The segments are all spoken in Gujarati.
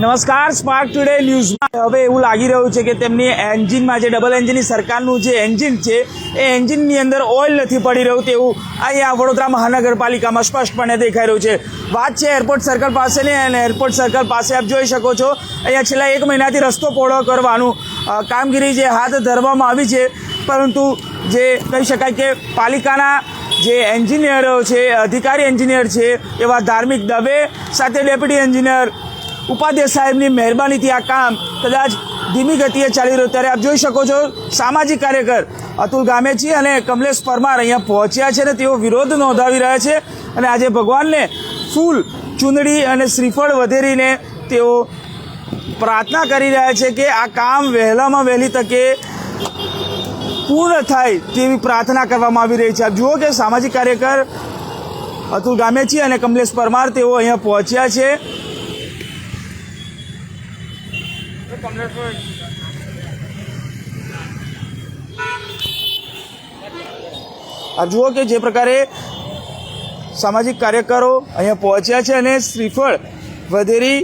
નમસ્કાર સ્માર્ટ ટુડે ન્યૂઝમાં. હવે એવું લાગી રહ્યું છે કે તેમની એન્જિનમાં જે ડબલ એન્જિનની સરકારનું જે એન્જિન છે, એ એન્જિનની અંદર ઓઇલ નથી પડી રહ્યું તેવું અહીંયા વડોદરા મહાનગરપાલિકામાં સ્પષ્ટપણે દેખાઈ રહ્યું છે. વાત છે એરપોર્ટ સર્કલ પાસેની અને એરપોર્ટ સર્કલ પાસે આપ જોઈ શકો છો. અહીંયા છેલ્લા એક મહિનાથી રસ્તો પહોળો કરવાનું કામગીરી જે હાથ ધરવામાં આવી છે, પરંતુ જે કહી શકાય કે પાલિકાના જે એન્જિનિયરો છે, અધિકારી એન્જિનિયર છે, એવા ધાર્મિક દવે સાથે ડેપ્યુટી એન્જિનિયર ઉપાધ્યક્ષ સાહેબની મહેરબાનીથી આ કામ કદાચ ધીમી ગતિએ ચાલી રહ્યું ત્યારે આપ જોઈ શકો છો, સામાજિક કાર્યકર અતુલ ગામેજી અને કમલેશ પરમાર અહીંયા પહોંચ્યા છે અને તેઓ વિરોધ નોંધાવી રહ્યા છે અને આજે ભગવાનને ફૂલ ચૂંદડી અને શ્રીફળ વધેરીને તેઓ પ્રાર્થના કરી રહ્યા છે કે આ કામ વહેલામાં વહેલી તકે પૂર્ણ થાય તેવી પ્રાર્થના કરવામાં આવી રહી છે. આપ જુઓ કે સામાજિક કાર્યકર અતુલ ગામેચી અને કમલેશ પરમાર તેઓ અહીંયા પહોંચ્યા છે. આપ જુઓ કે જે પ્રકારે સામાજિક કાર્યકરો અહીંયા પહોંચ્યા છે અને શ્રીફળ વધેરી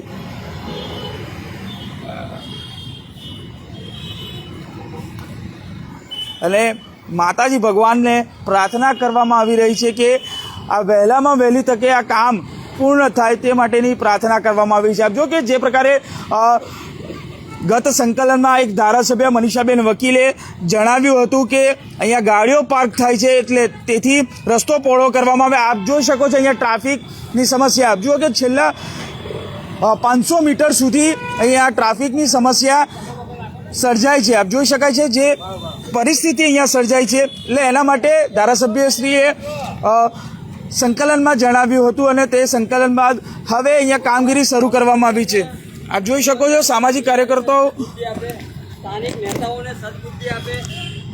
અને માતાજી ભગવાનને પ્રાર્થના કરવામાં આવી રહી છે કે આ વહેલામાં વહેલી તકે આ કામ પૂર્ણ થાય તે માટેની પ્રાર્થના કરવામાં આવી છે. આપ જો કે જે પ્રકારે ગત સંકલનમાં એક ધારાસભ્ય મનીષાબેન વકીલે જણાવ્યું હતું કે અહીંયા ગાડીઓ પાર્ક થાય છે એટલે તેથી રસ્તો પહોળો કરવામાં આવે. આપ જોઈ શકો છો અહીંયા ટ્રાફિકની સમસ્યા. આપ જુઓ કે છેલ્લા પાંચસો મીટર સુધી અહીંયા ટ્રાફિકની સમસ્યા સર્જાય છે. આપ જોઈ શકાય છે જે પરિસ્થિતિ અહીંયા સર્જાય છે. એટલે એના માટે ધારાસભ્યશ્રીએ સંકલનમાં જણાવ્યું હતું અને તે સંકલન બાદ હવે અહીંયા કામગીરી શરૂ કરવામાં આવી છે. આપ જોઈ શકો છો સામાજિક કાર્યકર્તાઓ. સ્થાનિક નેતાઓને સદબુદ્ધિ આપે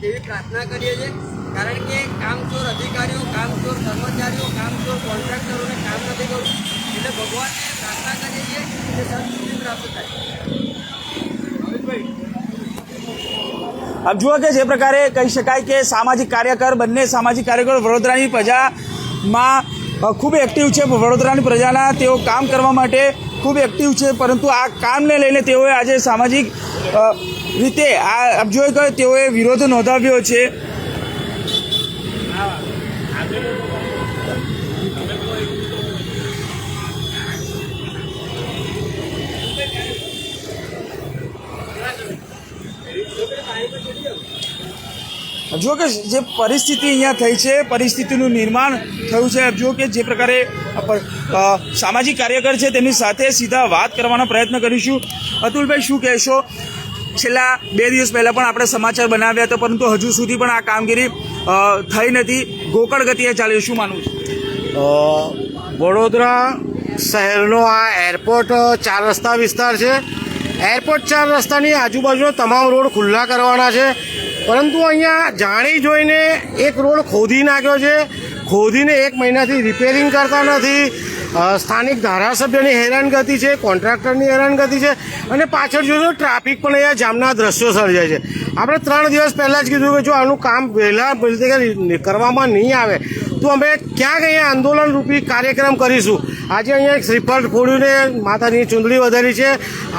તેવી પ્રાર્થના કરીએ છીએ. કારણ કે કામચોર અધિકારીઓ કામચોર કર્મચારીઓ કામચોર કોન્ટ્રાક્ટરોને કામ નથી કરવું. એટલે ભગવાનને પ્રાર્થના કરીએ છીએ કે સદબુદ્ધિ પ્રાપ્ત થાય. આપ જુઓ કે જે પ્રકારે કહી શકાય કે સામાજિક કાર્યકર બંને સામાજિક કાર્યકરો વડોદરાની પ્રજામાં ખૂબ એક્ટિવ છે. વડોદરાની પ્રજાના તેઓ કામ કરવા માટે ખૂબ એક્ટિવ છે, પરંતુ આ કામને લઈને તેઓએ આજે સામાજિક રીતે આ, આપ જોઈ કે તેઓએ વિરોધ નોંધાવ્યો છે. જો કે જે પરિસ્થિતિ અહીંયા થઈ છે, પરિસ્થિતિનું નિર્માણ થયું છે જો કે જે પ્રકારે સામાજિક કાર્યકર છે, તેમની સાથે સીધા વાત કરવાનો પ્રયત્ન કરીશું. અતુલભાઈ, શું કહેશો? છેલ્લા બે દિવસ પહેલાં પણ આપણે સમાચાર બનાવ્યા હતા, પરંતુ હજુ સુધી પણ આ કામગીરી થઈ નથી. ગોકળ ગતિએ ચાલી શું માનવું છે? વડોદરા શહેરનો આ એરપોર્ટ ચાર રસ્તા વિસ્તાર છે. એરપોર્ટ ચાર રસ્તાની આજુબાજુના તમામ રોડ ખુલ્લા કરવાના છે. પરંતુ અહીંયા જાણી જોઈને એક રોડ ખોદી નાખ્યો છે. ખોદીને એક મહિનાથી રિપેરિંગ કરતા નથી. સ્થાનિક ધારાસભ્યની હેરાનગતિ છે કોન્ટ્રાક્ટરની હેરાનગતિ છે અને પાછળ જોશો ટ્રાફિક પણ અહીંયા જામના દ્રશ્યો સર્જાય છે. આપણે ત્રણ દિવસ પહેલાં જ કીધું કે જો આનું કામ વહેલા કરવામાં નહીં આવે, તો અમે ક્યાંક અહીંયા આંદોલનરૂપી કાર્યક્રમ કરીશું. આજે અહીંયા એક શ્રીફળ ફોડીને માતાની ચૂંદડી વધારી છે.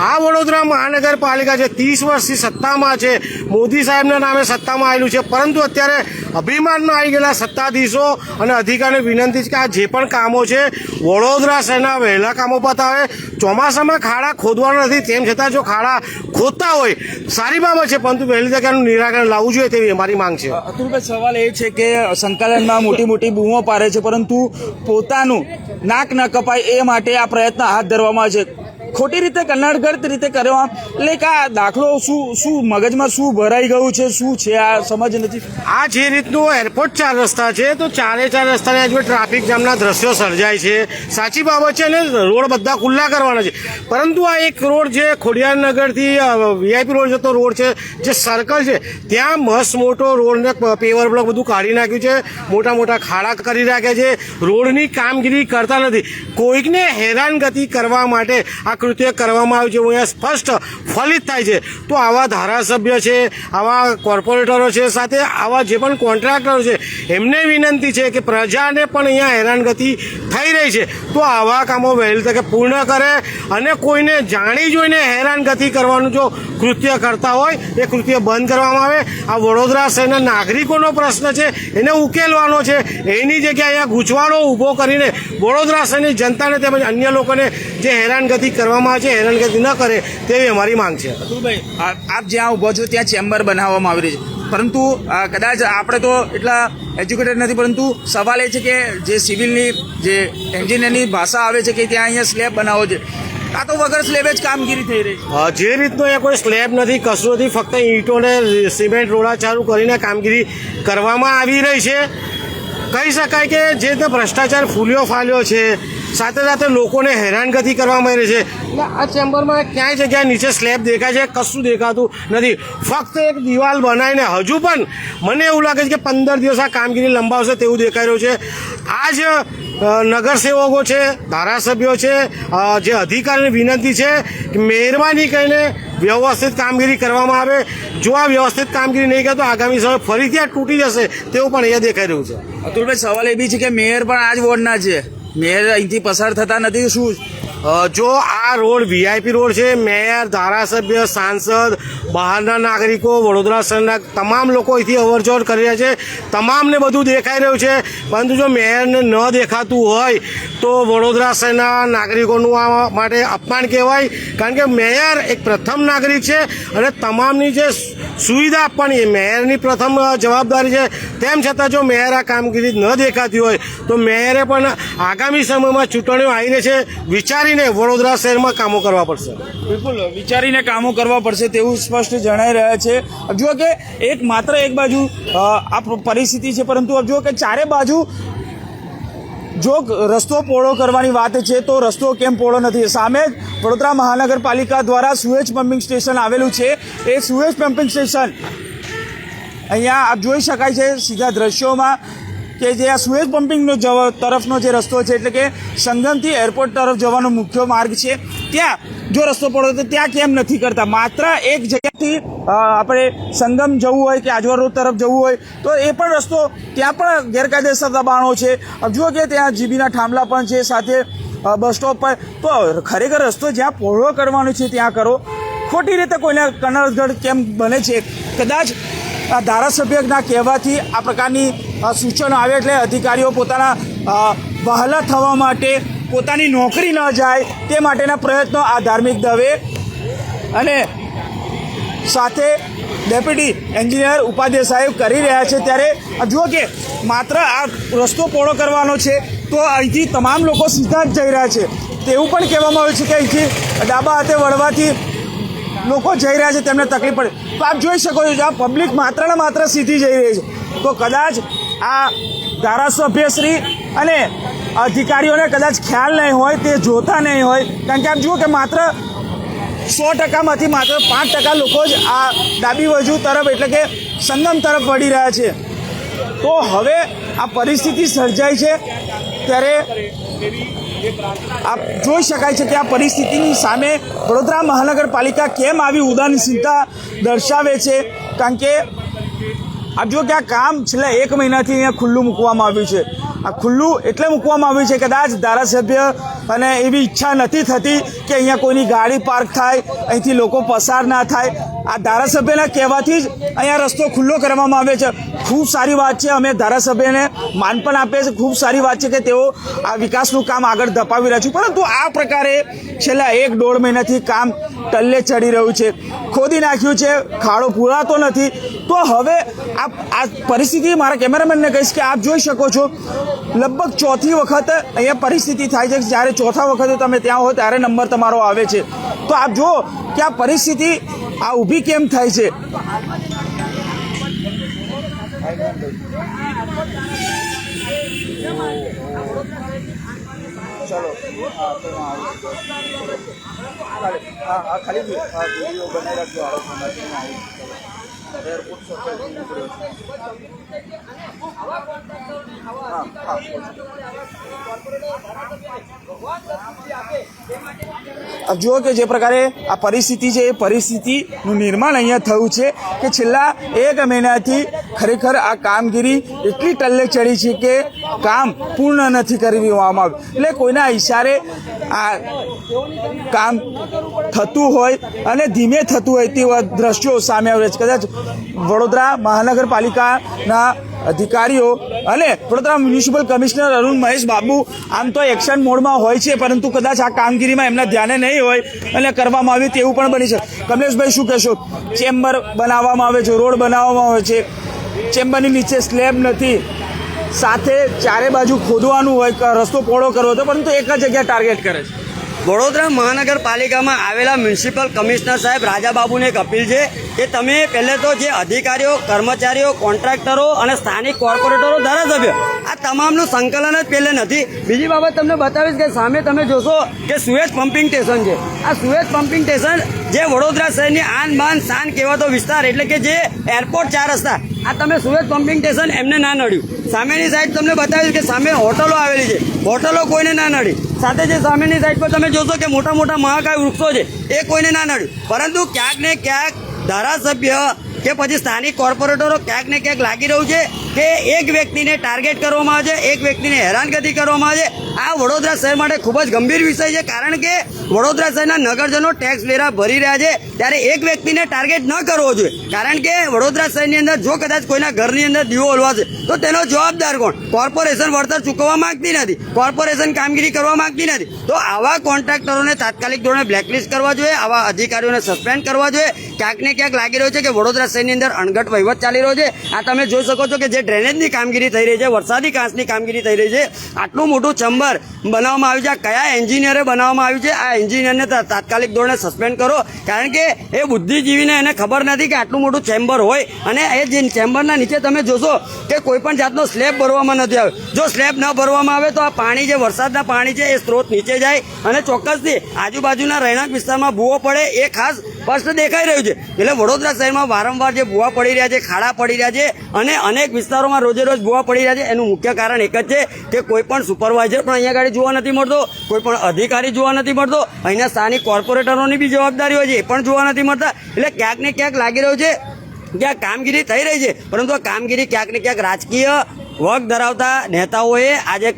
આ વડોદરા મહાનગરપાલિકા છે ત્રીસ વર્ષથી સત્તામાં છે, મોદી સાહેબના નામે સત્તામાં આવેલું છે, પરંતુ અત્યારે અભિમાનમાં આવી ગયેલા સત્તાધીશો અને અધિકારીને વિનંતી છે કે આ જે પણ કામો છે, વડોદરા શહેરના વહેલા કામો પતાવે. ચોમાસામાં ખાડા ખોદવાના નથી, તેમ છતાં જો ખાડા ખોદતા હોય. સારી બાબત છે, પરંતુ વહેલી તકે આનું નિરાકરણ લાવવું જોઈએ તેવી અમારી માંગ છે. અતુલભાઈ, સવાલ એ છે કે સંકલનમાં મોટી મોટી બૂમો પાડે છે, પરંતુ પોતાનું નાક ન કપાય એ માટે આ પ્રયત્ન હાથ ધરવામાં આવે છે. ખોટી રીતે કન્નડગત રીતે કરવા એટલે કે આ દાખલો શું શું મગજમાં શું ભરાઈ ગયું છે, શું છે, આ સમજ નથી. આ જે રીતનું એરપોર્ટ ચાર રસ્તા છે, તો ચારે ચાર રસ્તાની આજે ટ્રાફિક જામના દ્રશ્યો સર્જાય છે. સાચી બાબત છે ને, રોડ બધા ખુલ્લા કરવાના છે. પરંતુ આ એક રોડ જે ખોડિયારનગરથી વીઆઈપી રોડ જતો રોડ છે, જે સર્કલ છે, ત્યાં મસ્ત મોટો રોડને પેવર બ્લોક બધું કાઢી નાખ્યું છે. મોટા મોટા ખાડા કરી રાખ્યા છે. રોડની કામગીરી કરતા નથી. કોઈકને હેરાનગતિ કરવા માટે આ કૃત્ય કરવામાં આવ્યું છે, હું અહીંયા સ્પષ્ટ ફલિત થાય છે. તો આવા ધારાસભ્ય છે, આવા કોર્પોરેટરો છે, સાથે આવા જે પણ કોન્ટ્રાક્ટરો છે, એમને વિનંતી છે કે પ્રજાને પણ અહીંયા હેરાનગતિ થઈ રહી છે. તો આવા કામો વહેલી તકે પૂર્ણ કરે અને કોઈને જાણી જોઈને હેરાનગતિ કરવાનું જો કૃત્ય કરતા હોય, એ કૃત્ય બંધ કરવામાં આવે. આ વડોદરા શહેરના નાગરિકોનો પ્રશ્ન છે, એને ઉકેલવાનો છે. એની જગ્યાએ અહીંયા ગૂંચવાડો ઊભો કરીને વડોદરા શહેરની જનતાને તેમજ અન્ય લોકોને જે હેરાનગતિ કરવામાં આવે છે, હેરાનગતિ ન કરે, તેવી અમારી માંગ છે. આપ જ્યાં ઊભો છો, ત્યાં ચેમ્બર બનાવવામાં આવી રહી છે. પરંતુ કદાચ આપણે તો એટલા એજ્યુકેટેડ નથી, પરંતુ સવાલ એ છે કે જે સિવિલની, જે એન્જિનિયરની ભાષા આવે છે કે ત્યાં અહીંયા સ્લેબ બનાવો છે. આ તો વગર સ્લેબે જ કામગીરી થઈ રહી છે. જે રીતનો એ કોઈ સ્લેબ નથી કશું નથી, ફક્ત ઈંટોને સિમેન્ટ, રોડા કરીને કામગીરી કરવામાં આવી રહી છે. કહી શકાય કે જે રીતે ભ્રષ્ટાચાર ફૂલ્યો ફાલ્યો છે સાથે સાથે લોકોને હેરાનગતિ કરવામાં આવી છે. એટલે આ ચેમ્બરમાં ક્યાંય જગ્યાએ નીચે સ્લેબ દેખાય છે, કશું દેખાતું નથી. ફક્ત એક દિવાલ બનાવીને હજુ પણ મને એવું લાગે છે કે પંદર દિવસ આ કામગીરી લંબાવશે તેવું દેખાઈ રહ્યું છે. આ જ નગરસેવકો છે, ધારાસભ્યો છે જે અધિકારીની વિનંતી છે કે મહેરબાની કરીને વ્યવસ્થિત કામગીરી કરવામાં આવે. જો આ વ્યવસ્થિત કામગીરી નહીં કરે તો આગામી સમય ફરીથી આ તૂટી જશે તેવું પણ અહીંયા દેખાઈ રહ્યું છે. અતુલભાઈ, સવાલ એ બી છે કે મેયર પણ આ જ વોર્ડના છે. મેયર અહીંથી પસાર થતા નથી, શું? જો આ રોડ વીઆઈપી રોડ છે, મેયર, ધારાસભ્ય, સાંસદ, બહારના નાગરિકો, વડોદરા શહેરના તમામ લોકો અહીંથી અવરજવર કરી રહ્યા છે. તમામને બધું દેખાઈ રહ્યું છે. પરંતુ જો મેયરને ન દેખાતું હોય, તો વડોદરા શહેરના નાગરિકોનું આ માટે અપમાન કહેવાય. કારણ કે મેયર એક પ્રથમ નાગરિક છે અને તમામની જે સુવિધા આપવાની મેયરની પ્રથમ જવાબદારી છે. તેમ છતાં જો મેયર આ કામગીરી ન દેખાતી હોય, તો મેયરે પણ આગામી સમયમાં ચૂંટણીઓ આવીને છે, વિચારીને વડોદરા શહેરમાં કામો કરવા પડશે. બિલકુલ, વિચારીને કામો કરવા પડશે તેવું સ્પષ્ટ જણાઈ રહ્યા છે. જો કે એક માત્ર એક બાજુ આ પરિસ્થિતિ છે, પરંતુ જો કે ચારે બાજુ જો રસ્તો પહોળો કરવાની વાત છે, તો રસ્તો કેમ પહોળો નથી? સામે વડોદરા મહાનગરપાલિકા દ્વારા સુએજ પમ્પિંગ સ્ટેશન આવેલું છે. એ સુએજ પમ્પિંગ સ્ટેશન અહીંયા આપ જોઈ શકાય છે સીધા દ્રશ્યોમાં કે જે આ સુએજ પમ્પિંગનો તરફનો જે રસ્તો છે, એટલે કે સંગમથી એરપોર્ટ તરફ જવાનો મુખ્ય માર્ગ છે. ત્યાં જો રસ્તો પડ્યો તો ત્યાં કેમ નથી કરતા? માત્ર એક જગ્યાથી આપણે સંગમ જવું હોય કે આજવા રોડ તરફ જવું હોય, તો એ પણ રસ્તો ત્યાં પણ ગેરકાયદેસર દબાણો છે. જો કે ત્યાં જીબીના થાંભલા પણ છે, સાથે બસ સ્ટોપ પર તો ખરેખર રસ્તો જ્યાં પહોળો કરવાનો છે ત્યાં કરો. ખોટી રીતે કોઈને કનરગઢ કેમ બને છે? કદાચ આ ધારાસભ્યના કહેવાથી આ પ્રકારની સૂચનો આવે એટલે અધિકારીઓ પોતાના વહાલા થવા માટે પોતાની નોકરી ન જાય તે માટેના પ્રયત્નો આ ધાર્મિક દવે અને સાથે ડેપ્યુટી એન્જિનિયર ઉપાધ્યાય સાહેબ કરી રહ્યા છે ત્યારે જુઓ કે માત્ર આ રસ્તો પહોળો કરવાનો છે તો અહીંથી તમામ લોકો સીધા જ જઈ રહ્યા છે. તેવું પણ કહેવામાં આવ્યું છે કે અહીંથી ડાબા હાથે વળવાથી લોકો જઈ રહ્યા છે, તેમને તકલીફ પડે. તો આપ જોઈ શકો છો આ પબ્લિક માત્ર ને માત્ર સીધી જઈ રહી છે. તો કદાચ આ ધારાસભ્યશ્રી અને અધિકારીઓને કદાચ ખ્યાલ નહીં હોય, તે જોતા નહીં હોય, કારણ કે આપ જુઓ કે માત્ર સો ટકામાંથી માત્ર પાંચ ટકા લોકો જ આ ડાબી બાજુ તરફ એટલે કે સંગમ તરફ વળી રહ્યા છે. તો હવે આ પરિસ્થિતિ સર્જાઈ છે, ત્યારે આપ જોઈ શકાય છે કે આ પરિસ્થિતિની સામે વડોદરા મહાનગરપાલિકા કેમ આવી ઉદાસીનતા દર્શાવે છે, કારણ કે આપ જો કે આ કામ છેલ્લા એક મહિનાથી અહીંયા ખુલ્લું મૂકવામાં આવ્યું છે. આ ખુલ્લું એટલે મૂકવામાં આવ્યું છે કદાચ ધારાસભ્ય અને એવી ઈચ્છા નથી થતી કે અહીંયા કોઈની ગાડી પાર્ક થાય, અહીંથી લોકો પસાર ના થાય. આ ધારાસભ્યના કહેવાથી જ અહીંયા રસ્તો ખુલ્લો કરવામાં આવે છે. ખૂબ સારી વાત છે, અમે ધારાસભ્યને માન પણ આપીએ છીએ. ખૂબ સારી વાત છે કે તેઓ આ વિકાસનું કામ આગળ ધપાવી રહ્યા છે. પરંતુ આ પ્રકારે છેલ્લા એક દોઢ મહિનાથી કામ ટલ્લે ચડી રહ્યું છે. ખોદી નાખ્યું છે, ખાડો પૂરાતો નથી. તો હવે આ પરિસ્થિતિ મારા કેમેરામેનને કહીશ કે આપ જોઈ શકો છો લગભગ ચોથી વખત અહીંયા પરિસ્થિતિ થાય છે. જ્યારે ચોથા વખતે તમે ત્યાં હો ત્યારે નંબર તમારો આવે છે. તો આપ જુઓ કે આ પરિસ્થિતિ આ ઊભી કેમ થાય છે? ચલો જુઓ કે જે પ્રકારે આ પરિસ્થિતિ છે, એ પરિસ્થિતિનું નિર્માણ અહીંયા થયું છે કે છેલ્લા એક મહિનાથી ખરેખર આ કામગીરી એટલી ટલ્લે ચડી છે કે કામ પૂર્ણ નથી કરી દેવામાં આવ્યું. એટલે કોઈના ઈશારે આ કામ થતું હોય અને ધીમે થતું હોય તેવા દ્રશ્યો સામે આવે છે. કદાચ વડોદરા મહાનગરપાલિકાના અધિકારીઓ અને વડોદરા મ્યુનિસિપલ કમિશનર અરુણ મહેશ બાબુ. આમ તો એક્શન મોડમાં હોય છે, પરંતુ કદાચ આ કામગીરીમાં એમના ધ્યાને નહીં હોય અને કરવામાં આવ્યું તેવું પણ બની છે કમલેશભાઈ, શું કહેશો? ચેમ્બર બનાવવામાં આવે છે, રોડ બનાવવામાં આવે છે. ચેમ્બરની નીચે સ્લેબ નથી. સાથે ચારે બાજુ ખોદવાનું હોય રસ્તો પહોળો કરવો હતો પરંતુ એક જ જગ્યા ટાર્ગેટ કરે છે. વડોદરા મહાનગરપાલિકામાં આવેલા મ્યુનિસિપલ કમિશનર સાહેબ રાજાબાબુને એક અપીલ છે કે તમે પહેલે તો જે અધિકારીઓ, કર્મચારીઓ, કોન્ટ્રાક્ટરો અને સ્થાનિક કોર્પોરેટરો ધારાસભ્યો, આ તમામનું સંકલન જ પહેલે નથી. બીજી બાબત તમને બતાવીશ કે સામે તમે જોશો કે સુએજ પમ્પિંગ સ્ટેશન છે. આ સુએજ પમ્પિંગ સ્ટેશન જે વડોદરા શહેરની આન બાન શાન કહેવાતો વિસ્તાર એટલે કે જે એરપોર્ટ ચાર રસ્તા આ તમે સુરત પમ્પિંગ સ્ટેશન એમને ના નડ્યું. સામેની સાઈડ તમને બતાવ્યું કે સામે હોટલો આવેલી છે. હોટલો કોઈને ના નડી. સાથે જે સામેની સાઈડ પર તમે જોશો કે મોટા મોટા મહાકાય વૃક્ષો છે, એ કોઈને ના નડ્યું. પરંતુ ક્યાંક ને ક્યાંક ધારાસભ્ય કે પછી સ્થાનિક કોર્પોરેટરો ક્યાંક ને ક્યાંક લાગી રહ્યું છે કે એક વ્યક્તિને ટાર્ગેટ કરવામાં આવે છે, એક વ્યક્તિને હેરાનગતિ કરવામાં આવે છે. આ વડોદરા શહેર માટે ખૂબ જ ગંભીર વિષય છે, કારણ કે વડોદરા શહેરના નગરજનો ટેક્સ વેરા ભરી રહ્યા છે. ત્યારે એક વ્યક્તિને ટાર્ગેટ ન કરવો જોઈએ, કારણ કે વડોદરા શહેરની અંદર જો કદાચ કોઈના ઘરની અંદર દીવો ઓલવાશે તો તેનો જવાબદાર કોણ? કોર્પોરેશન વળતર ચૂકવવા માંગતી નથી. કોર્પોરેશન કામગીરી કરવા માંગતી નથી. તો આવા કોન્ટ્રાક્ટરોને તાત્કાલિક ધોરણે બ્લેકલિસ્ટ કરવા જોઈએ, આવા અધિકારીઓને સસ્પેન્ડ કરવા જોઈએ. ક્યાંક ને ક્યાંક લાગી રહ્યું છે કે વડોદરા શહેરની અંદર અણઘટ વહીવટ ચાલી રહ્યો છે. આ તમે જોઈ શકો છો કે જે ડ્રેનેજની કામગીરી થઈ રહી છે, વરસાદી કાંસની કામગીરી થઈ રહી છે, આટલું મોટું ચેમ્બર બનાવવામાં આવ્યું છે. આ કયા એન્જિનિયરે બનાવવામાં આવ્યું છે? આ એન્જિનિયરને તાત્કાલિક ધોરણે સસ્પેન્ડ કરો, કારણ કે એ બુદ્ધિજીવીને એને ખબર નથી કે આટલું મોટું ચેમ્બર હોય. અને એ જે ચેમ્બરના નીચે તમે જોશો કે કોઈ પણ જાતનો સ્લેબ ભરવામાં નથી આવ્યો. જો સ્લેબ ન ભરવામાં આવે તો આ પાણી જે વરસાદના પાણી છે એ સ્ત્રોત નીચે જાય અને ચોક્કસથી આજુબાજુના રહેણાંક વિસ્તારમાં ભૂવો પડે એ ખાસ સ્પષ્ટ દેખાઈ રહ્યું છે. એટલે વડોદરા શહેરમાં વારંવાર જે ભૂવા પડી રહ્યા છે, ખાડા પડી રહ્યા છે અને અનેક વિસ્તારોમાં રોજે રોજ ભૂવા પડી રહ્યા છે. એનું મુખ્ય કારણ એક જ છે કે કોઈ પણ સુપરવાઇઝર પણ અહીંયા આગળ જોવા નથી મળતો, કોઈ પણ અધિકારી જોવા નથી મળતો. અહીંના સ્થાનિક કોર્પોરેટરોની બી જવાબદારી હોય છે, એ પણ જોવા નથી મળતા. એટલે ક્યાંક ને ક્યાંક લાગી રહ્યું છે કે આ કામગીરી થઈ રહી છે. પરંતુ આ કામગીરી ક્યાંક ને ક્યાંક રાજકીય વગ ધરાવતા નેતાઓએ આજે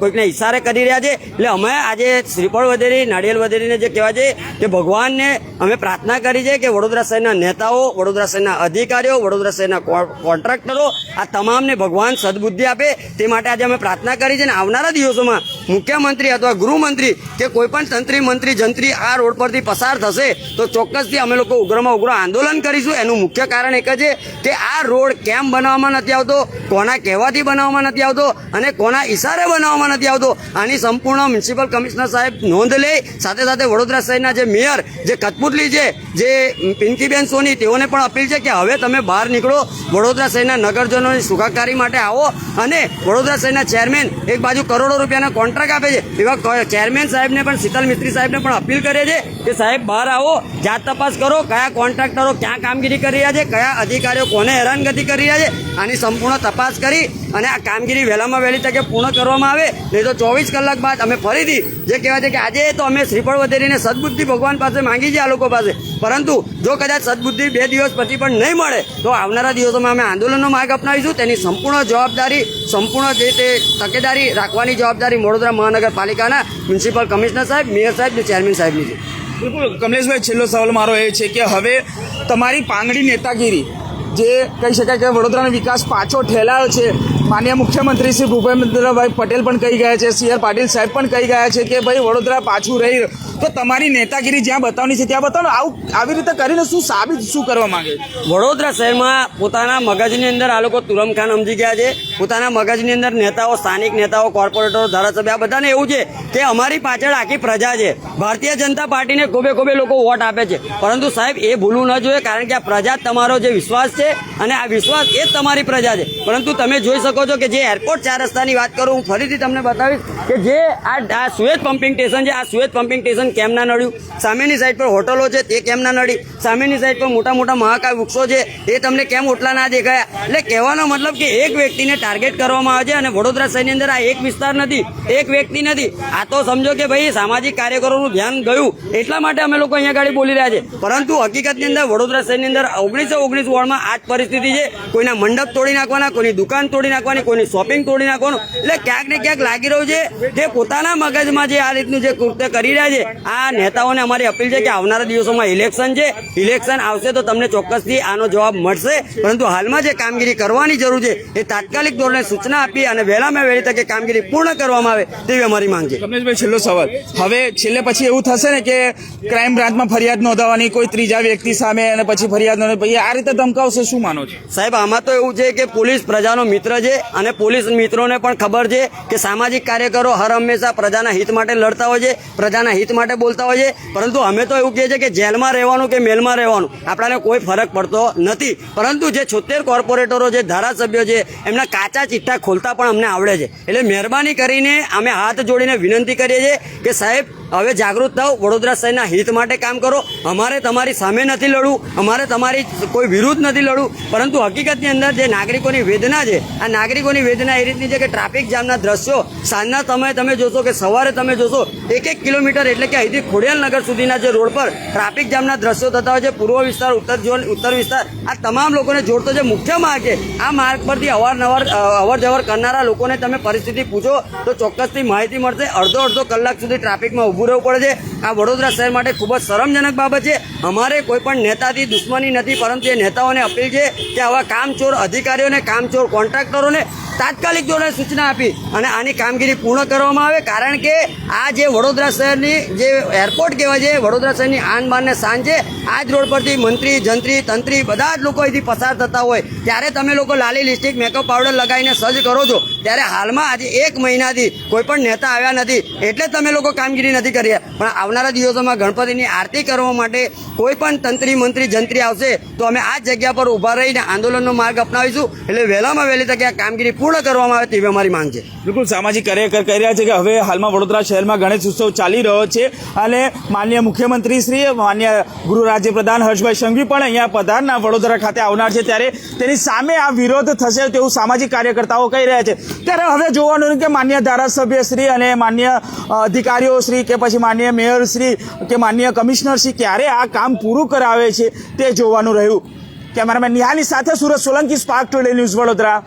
કોઈકને ઇશારે કરી રહ્યા છે. એટલે અમે આજે શ્રીફળ વધેરી નાળિયેર વધેરીને જે કહેવાય છે કે ભગવાનને અમે પ્રાર્થના કરી છે કે વડોદરા શહેરના નેતાઓ, વડોદરા શહેરના અધિકારીઓ, વડોદરા શહેરના કોન્ટ્રાક્ટરો, આ તમામને ભગવાન સદબુદ્ધિ આપે તે માટે આજે અમે પ્રાર્થના કરી છે. અને આવનારા દિવસોમાં મુખ્યમંત્રી અથવા ગૃહમંત્રી કે કોઈ પણ તંત્રી મંત્રી, જંત્રી આ રોડ પરથી પસાર થશે તો ચોક્કસથી અમે લોકો ઉગ્રમાં ઉગ્ર આંદોલન કરીશું. એનું મુખ્ય કારણ એક જ છે કે આ રોડ કેમ બનાવવામાં નથી આવતો, કોના કહેવાથી બનાવવામાં નથી આવતો અને કોના ઇશારે બનાવવામાં નથી આવતો. આની સંપૂર્ણ મ્યુનિસિપલ કમિશનર સાહેબ નોંધ લે. સાથે સાથે વડોદરા શહેરના જે મેયર, જે કતપુતલી છે, જે પિંકીબેન સોની, તેઓને પણ અપીલ છે કે હવે તમે બહાર નીકળો. વડોદરા શહેરના નગરજનોની સુખાકારી માટે આવો અને વડોદરા શહેરના ચેરમેન એક બાજુ કરોડો રૂપિયાના કોન્ટ્રાક્ટ આપે છે. એવા ચેરમેન સાહેબને પણ, શીતલ મિસ્ત્રી સાહેબને પણ અપીલ કરે છે કે સાહેબ બહાર આવો, જાત તપાસ કરો, કયા કોન્ટ્રાક્ટરો ક્યાં કામગીરી કરી રહ્યા છે, કયા અધિકારીઓ કોને હેરાનગતિ કરી રહ્યા છે. આની સંપૂર્ણ તપાસ કરી અને આ કામગીરી વહેલામાં વહેલી તકે પૂર્ણ કરવામાં આવે, નહીં તો ચોવીસ કલાક બાદ અમે ફરીથી જે કહેવાય છે કે આજે તો અમે શ્રીફળ વધેરીને સદબુદ્ધિ ભગવાન પાસે માંગી છે આ લોકો પાસે. પરંતુ જો કદાચ સદબુદ્ધિ બે દિવસ પછી પણ નહીં મળે, તો આવનારા દિવસોમાં અમે આંદોલનનો માર્ગ અપનાવીશું. તેની સંપૂર્ણ જવાબદારી, સંપૂર્ણ જે તે તકેદારી રાખવાની જવાબદારી વડોદરા મહાનગરપાલિકાના મ્યુનિસિપલ કમિશનર સાહેબ, મેયર સાહેબ ચેરમેન સાહેબની છે. બિલકુલ. કમલેશભાઈ, છેલ્લો સવાલ મારો એ છે કે હવે તમારી પાંગડી નેતાગીરી, જે કહી શકાય કે વડોદરાનો વિકાસ પાછો ઠેલાયો છે માન્ય મુખ્યમંત્રી શ્રી ભૂપેન્દ્રભાઈ પટેલ પણ કહી ગયા છે, સી આર પાટીલ સાહેબ પણ કહી ગયા છે કે ભાઈ વડોદરા પાછું રહી તો તમારી નેતાગીરી જ્યાં બતાવવાની છે ત્યાં બતાવો આવું આવી રીતે કરીને શું સાબિત, શું કરવા માંગે વડોદરા શહેરમાં પોતાના મગજની અંદર આ લોકો તુરમખાન સમજી ગયા છે. પોતાના મગજની અંદર નેતાઓ, સ્થાનિક નેતાઓ, કોર્પોરેટરો, ધારાસભ્ય, આ બધાને એવું છે કે અમારી પાછળ આખી પ્રજા છે. ભારતીય જનતા પાર્ટીને ખોબે ખોબે લોકો વોટ આપે છે. પરંતુ સાહેબ, એ ભૂલવું ન જોઈએ, કારણ કે આ પ્રજા તમારો જે વિશ્વાસ છે અને આ વિશ્વાસ એ તમારી પ્રજા છે. પરંતુ તમે જોઈ શકો શકો છો કે જે એરપોર્ટ ચાર રસ્તાની વાત કરું, હું ફરીથી તમને બતાવીશ કે જે આ સુએજ પમ્પિંગ સ્ટેશન છે, આ સુએજ પમ્પિંગ સ્ટેશન કેમ ના નડ્યું? સામેની સાઈડ પર હોટલો છે, તે કેમ ના નડી? સામેની સાઈડ પર મોટા મોટા મહાકાય વૃક્ષો છે એ તમને કેમ ઓટલા ના દેખાયા? એટલે કહેવાનો મતલબ કે એક વ્યક્તિને ટાર્ગેટ કરવામાં આવે છે અને વડોદરા શહેરની અંદર આ એક વિસ્તાર નથી, એક વ્યક્તિ નથી. આ તો સમજો કે ભાઈ સામાજિક કાર્યકરોનું ધ્યાન ગયું, એટલા માટે અમે લોકો અહીંયા ગાડી બોલી રહ્યા છે. પરંતુ હકીકતની અંદર વડોદરા શહેરની અંદર ઓગણીસો ઓગણીસ વોર્ડમાં આ જ પરિસ્થિતિ છે. કોઈના મંડપ તોડી નાખવાના, કોઈની દુકાન તોડી નાખવાની કોઈની શોપિંગ તોડી નાખવાનું. એટલે ક્યાંક ને ક્યાંક લાગી રહ્યું છે જે પોતાના મગજમાં જે આ રીતનું જે કૃત્ય કરી રહ્યા છે આ નેતાઓને અમારી અપીલ છે કે આવનારા દિવસોમાં ઇલેક્શન છે. ઇલેક્શન આવશે તો તમને ચોક્કસથી આનો જવાબ મળશે. પરંતુ હાલમાં જે કામગીરી કરવાની જરૂર છે એ તાત્કાલિક ધોરણે સૂચના આપી અને વહેલામાં વહેલી તકે કામગીરી પૂર્ણ કરવામાં આવે તેવી અમારી માંગ છે. રમેશભાઈ છેલ્લો સવાલ. હવે છેલ્લે પછી એવું થશે ને કે ક્રાઇમ બ્રાન્ચમાં ફરિયાદ નોંધાવવાની કોઈ ત્રીજા વ્યક્તિ સામે અને પછી ફરિયાદ નોંધાવી આ રીતે ધમકાવશે શું માનો છો? સાહેબ આમાં તો એવું છે કે પોલીસ પ્રજાનો મિત્ર છે અને પોલીસ મિત્રોને પણ ખબર છે કે સામાજિક કાર્યકરો હર હંમેશા પ્રજાના હિત માટે લડતા હોય છે, પ્રજાના હિત માટે બોલતા હોય છે. પરંતુ અમે તો એવું કહીએ છીએ કે જેલમાં રહેવાનું કે મેલમાં રહેવાનું, આપણાને કોઈ ફરક પડતો નથી. પરંતુ જે છોતેર કોર્પોરેટરો જે ધારાસભ્યો છે, એમના કાચા ચિઠ્ઠા ખોલતા પણ અમને આવડે છે. એટલે મહેરબાની કરીને અમે હાથ જોડીને વિનંતી કરીએ છીએ કે સાહેબ હવે જાગૃત થાઓ, વડોદરા શહેરના હિત માટે કામ કરો. અમારે તમારી સામે નથી લડવું, અમારે તમારી કોઈ વિરુદ્ધ નથી લડવું, પરંતુ હકીકતની અંદર જે નાગરિકોની વેદના છે, આ નાગરિકોની વેદના એ રીતની છે કે ટ્રાફિક જામના દ્રશ્યો સાંજના સમયે તમે જોશો કે સવારે તમે જોશો એક એક કિલોમીટર એટલે કે અહીંથી ખોડિયાલનગર સુધીના જે રોડ પર ટ્રાફિક જામના દ્રશ્યો થતા હોય છે. પૂર્વ વિસ્તાર, ઉત્તર ઝોન ઉત્તર વિસ્તાર. આ તમામ લોકોને જોડતો જે મુખ્ય માર્ગ છે, આ માર્ગ પરથી અવારનવાર અવર જવર કરનારા લોકોને તમે પરિસ્થિતિ પૂછો તો ચોક્કસથી માહિતી મળશે. અડધો અડધો કલાક સુધી ટ્રાફિકમાં ઊભું રહેવું પડે છે. આ વડોદરા શહેર માટે ખૂબ જ શરમજનક બાબત છે. અમારે કોઈ પણ નેતાથી દુશ્મની નથી, પરંતુ એ નેતાઓને અપીલ છે કે આવા કામચોર અધિકારીઓને, કામચોર કોન્ટ્રાક્ટરોને તાત્કાલિક ધોરણે સૂચના આપી અને આની કામગીરી પૂર્ણ કરવામાં આવે, કારણ કે આ જે વડોદરા શહેરની જે એરપોર્ટ કહેવાય છે, વડોદરા શહેરની આન સાંજે આ જ રોડ પરથી મંત્રી, જંત્રી, તંત્રી બધા જ લોકો અહીંથી પસાર થતા હોય. ત્યારે તમે લોકો લાલી લિસ્ટિક મેકઅપ પાવડર લગાવીને સજ્જ કરો છો. ત્યારે હાલમાં આજે એક મહિનાથી કોઈ પણ નેતા આવ્યા નથી, એટલે તમે લોકો કામગીરી નથી કરી પણ આવનારા દિવસોમાં ગણપતિની આરતી કરવા માટે કોઈ પણ તંત્રી, મંત્રી, જંત્રી આવશે, તો અમે આ જગ્યા પર ઊભા રહીને આંદોલનનો માર્ગ અપનાવીશું. એટલે વહેલામાં વહેલી તકે આ કામગીરી પૂર્ણ કરવામાં આવે તેવી અમારી માંગ છે. બિલકુલ સામાજિક કાર્યકર કહી રહ્યા છે કે હવે હાલમાં વડોદરા શહેરમાં ગણેશ ઉત્સવ ચાલી રહ્યો છે અને માન્ય મુખ્યમંત્રી શ્રી માન્ય ગૃહ રાજ્ય પ્રધાન હર્ષભાઈ સંઘવી પણ અહીંયા પધારના વડોદરા ખાતે આવનાર છે ત્યારે તેની સામે આ વિરોધ થશે તેવું સામાજિક કાર્યકર્તાઓ કહી રહ્યા છે. ત્યારે હવે જોવાનું કે માન્ય ધારાસભ્ય શ્રી અને માન્ય અધિકારીઓ શ્રી કે પછી માન્ય મેયર શ્રી કે માન્ય કમિશનર શ્રી ક્યારે આ કામ પૂરું કરાવે છે તે જોવાનું રહ્યું. કેમેરામેન નિહાલી સાથે Surat Solanki spark today news Vadodara.